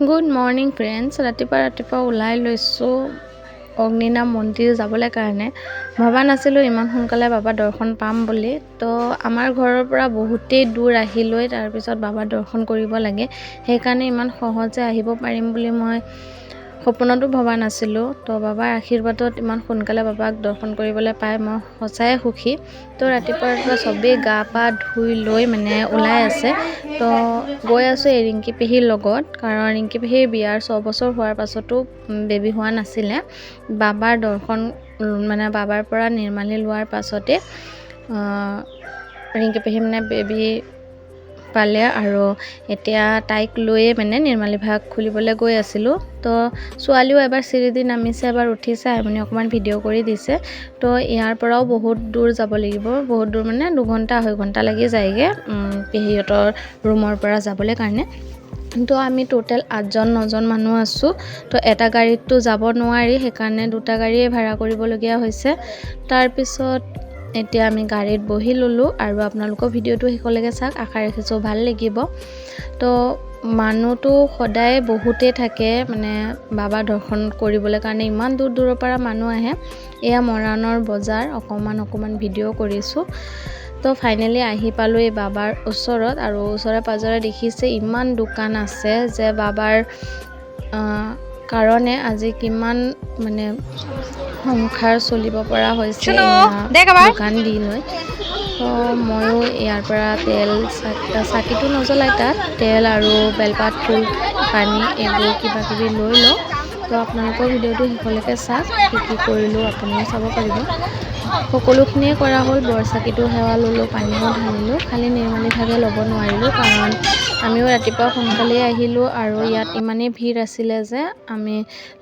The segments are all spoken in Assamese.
গুড মৰ্ণিং ফ্ৰেণ্ডছ ৰাতিপুৱা ৰাতিপুৱা ওলাই লৈছোঁ। অগ্নিনাম মন্দিৰ যাবলৈ কাৰণে। ভবা নাছিলোঁ ইমান সোনকালে বাবা দৰ্শন পাম বুলি। তো আমাৰ ঘৰৰ পৰা বহুতেই দূৰ আহি লৈ তাৰপিছত বাবা দৰ্শন কৰিব লাগে। সেইকাৰণে ইমান সহজে আহিব পাৰিম বুলি মই সপোনতো ভবা নাছিলোঁ। তো বাবাৰ আশীৰ্বাদত ইমান সোনকালে বাবাক দৰ্শন কৰিবলৈ পাই মই সঁচাই সুখী। তো ৰাতিপুৱা ৰাতিপুৱা চবেই গা পা ধুই লৈ মানে ওলাই আছে। তো গৈ আছোঁ এই ৰিংকী পেহীৰ লগত। কাৰণ ৰিংকী পেহীৰ বিয়াৰ ছবছৰ হোৱাৰ পাছতো বেবী হোৱা নাছিলে। বাবাৰ দৰ্শন মানে বাবাৰ পৰা নিৰ্মালি লোৱাৰ পাছতে ৰিংকী পেহী মানে বেবী পালে আৰু এতিয়া তাইক লৈয়ে মানে নিৰ্মালী ভাগ খুলিবলৈ গৈ আছিলোঁ। তো ছোৱালীও এবাৰ চিৰিদি নামিছে, এবাৰ উঠিছে, আইমণি অকণমান ভিডিঅ' কৰি দিছে। তো ইয়াৰ পৰাও বহুত দূৰ যাব লাগিব, বহুত দূৰ মানে দুঘণ্টা আঢ়ৈ ঘণ্টা লাগি যায়গৈ পেহীহঁতৰ ৰুমৰ পৰা যাবলৈ কাৰণে। তো আমি টোটেল আঠজন, নজন মানুহ আছোঁ। তো এটা গাড়ীততো যাব নোৱাৰি, সেইকাৰণে দুটা গাড়ীয়ে ভাড়া কৰিবলগীয়া হৈছে। তাৰপিছত এতিয়া আমি গাড়ীত বহি ল'লোঁ আৰু আপোনালোকৰ ভিডিঅ'টো শেষলৈকে চাওক, আশা ৰাখিছোঁ ভালো লাগিব। তো, মানুহটো সদায় বহুতেই থাকে মানে বাবা দৰ্শন কৰিবলৈ কাৰণে ইমান দূৰ দূৰৰ পৰা মানুহ আহে। এয়া মৰাণৰ বজাৰ, অকণমান অকণমান ভিডিঅ' কৰিছোঁ। তো ফাইনেলি আহি পালোঁ এই বাবাৰ ওচৰত আৰু ওচৰে পাঁজৰে দেখিছে ইমান দোকান আছে যে বাবাৰ কাৰণে আজি কিমান মানে সংসাৰ চলিব পৰা হৈছে দোকান দি লৈ। তো ময়ো ইয়াৰ পৰা তেল চাকিটো নজ্বলাই তাত তেল আৰু বেলপাত ফুল পানী এইবোৰ কিবা কিবি লৈ লওঁ। তো আপোনালোকৰ ভিডিঅ'টো শেষলৈকে চাওক কি কি কৰিলোঁ আপুনিও চাব পাৰিব। সকলোখিনিয়ে কৰা হ'ল। বৰচাকিটো সেৱা ল'লোঁ পানীও ঢালিলোঁ খালি নিৰ্মালী ভাগে ল'ব নোৱাৰিলোঁ কাৰণ আমিও ৰাতিপুৱা সোনকালেই আহিলোঁ আৰু ইয়াত ইমানেই ভিৰ আছিলে যে আমি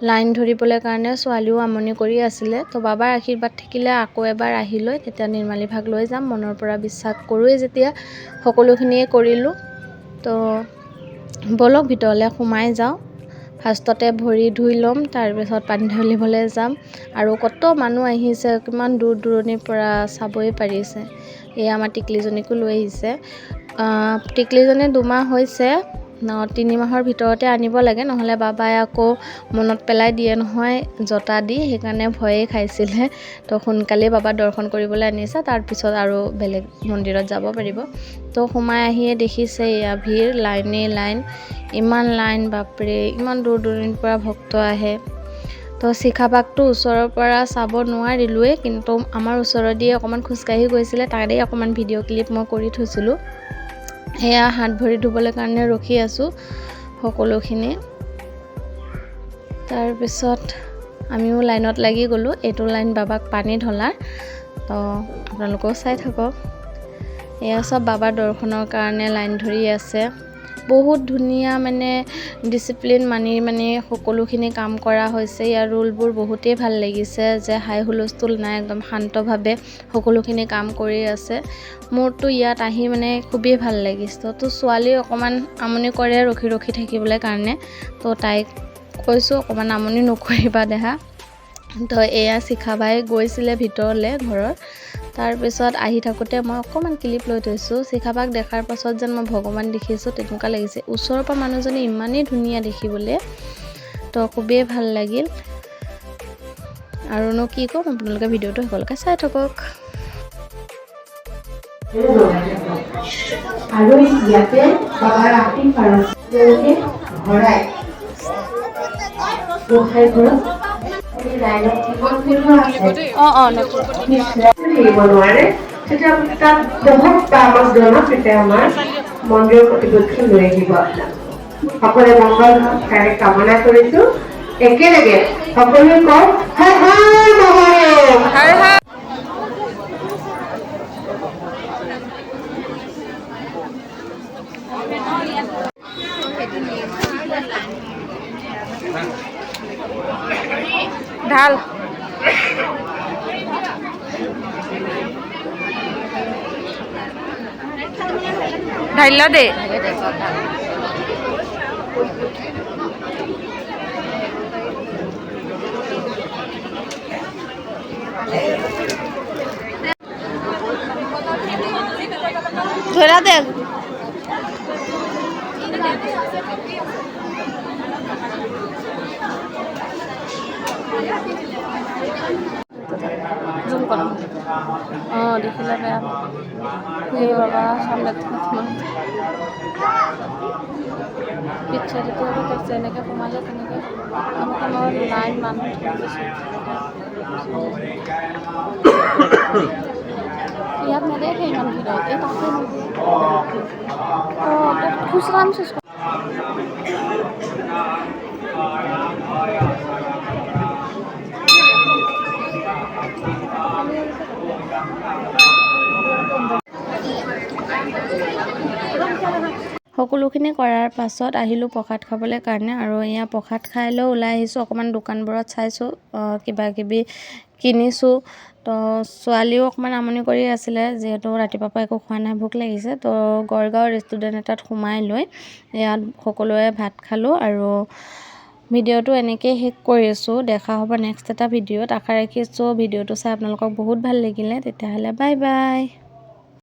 লাইন ধৰিবলৈ কাৰণে ছোৱালীও আমনি কৰি আছিলে। তো বাবাৰ আশীৰ্বাদ থাকিলে আকৌ এবাৰ আহি লৈ তেতিয়া নিৰ্মালী ভাগ লৈ যাম মনৰ পৰা বিশ্বাস কৰোঁৱেই যেতিয়া সকলোখিনিয়ে কৰিলোঁ। তো ব'লক ভিতৰলৈ সোমাই যাওঁ। ফাৰ্ষ্টতে ভৰি ধুই ল'ম, তাৰপিছত পানী ঢালিবলৈ যাম। আৰু কত মানুহ আহিছে, কিমান দূৰ দূৰণিৰ পৰা চাবই পাৰিছে। এই আমাৰ টিকলিজনীকো লৈ আহিছে। টিকলিজনী দুমাহ হৈছে। তিনি মাহৰ ভিতৰতে আনিব লাগে নহ'লে বাবাই আকৌ মনত পেলাই দিয়ে নহয় জতা দি সেইকাৰণে ভয়েই খাইছিলে। তো সোনকালেই বাবা দৰ্শন কৰিবলৈ আনিছে তাৰপিছত আৰু বেলেগ মন্দিৰত যাব পাৰিব। তো সোমাই আহিয়ে দেখিছে এয়া ভিৰ লাইনেই লাইন ইমান লাইন বাপৰে ইমান দূৰ দূৰণিৰ পৰা ভক্ত আহে। তো চিখাবাগটো ওচৰৰ পৰা চাব নোৱাৰিলোৱেই কিন্তু আমাৰ ওচৰেদিয়ে অকণমান খোজকাঢ়ি গৈছিলে তাতেই অকণমান ভিডিঅ' ক্লিপ মই কৰি থৈছিলোঁ। সেয়া হাত ভৰি ধুবলৈ কাৰণে ৰখি আছোঁ সকলোখিনি। তাৰপিছত আমিও লাইনত লাগি গ'লোঁ। এইটো লাইন বাবাক পানী ঢলাৰ। তো আপোনালোকেও চাই থাকক। এয়া চব বাবাৰ দৰ্শনৰ কাৰণে লাইন ধৰি আছে। বহুত ধুনীয়া মানে ডিচিপ্লিন মানি মানে সকলোখিনি কাম কৰা হৈছে। ইয়াৰ ৰুলবোৰ বহুতেই ভাল লাগিছে যে হাই হুলস্থুল নাই একদম শান্তভাৱে সকলোখিনি কাম কৰি আছে। মোৰতো ইয়াত আহি মানে খুবেই ভাল লাগিছে। তো ছোৱালী অকণমান আমনি কৰে ৰখি ৰখি থাকিবলৈ কাৰণে। তো তাইক কৈছোঁ অকণমান আমনি নকৰিবা দেহা। তো এয়া চিখাবাই গৈছিলে ভিতৰলৈ ঘৰৰ। তাৰপিছত আহি থাকোঁতে মই অকণমান ক্লিপ লৈ থৈছোঁ। চিখাবাক দেখাৰ পাছত যেন মই ভগৱান দেখিছোঁ তেনেকুৱা লাগিছে। ওচৰৰ পৰা মানুহজনী ইমানেই ধুনীয়া দেখিবলৈ তো খুবেই ভাল লাগিল। আৰুনো কি ক'ম আপোনালোকে ভিডিঅ'টো সকলোকে চাই থাকক। আৰু ইয়াতে বাবাৰ তেওঁলোকে ভৰাই ঘৰত অঁ অঁ নিৰ্মাণৰে তেতিয়া তাত বহুত পাঁচজনক তেতিয়া আমাৰ মন্দিৰৰ কৰ্তৃপক্ষে লৈ আহিব আপোনাক সকলোৱে মংগল তাৰে কামনা কৰিছো একেলগে সকলোৱে কওক হয় হয় মহাদেৱ ढाल ঢাইলা দে। ধরা দে। জুম অঁ দেখিলে বেয়া রে বাবা, সামনে পিচ্ছা দিতে হবে তো যেনেকৈ সোমালে তেনেকে। আমাক আমাৰ লাইন মানুহ ইয়াত নেদেখে ইমান ভিতৰত এই তাতে অঁ তাত খুচৰাম চেচ Thank you. সকলোখিনি কৰাৰ পাছত আহিলোঁ প্ৰসাদ খাবলৈ কাৰণে আৰু এয়া প্ৰসাদ খাই লৈ ওলাই আহিছোঁ। অকণমান দোকানবোৰত চাইছোঁ অঁ, কিবা কিবি কিনিছোঁ। তো ছোৱালীও অকণমান আমনি কৰি আছিলে যিহেতু ৰাতিপুৱাৰ পৰা একো খোৱা নাই ভোক লাগিছে। তো গড়গাঁও ৰেষ্টুৰেণ্ট এটাত সোমাই লৈ ইয়াত সকলোৱে ভাত খালোঁ আৰু ভিডিঅ'টো এনেকেই শেষ কৰিছোঁ দেখা হ'ব নেক্সট এটা ভিডিঅ'ত। আশা ৰাখিছোঁ ভিডিঅ'টো চাই আপোনালোকক বহুত ভাল লাগিলে। তেতিয়াহ'লে বাই বাই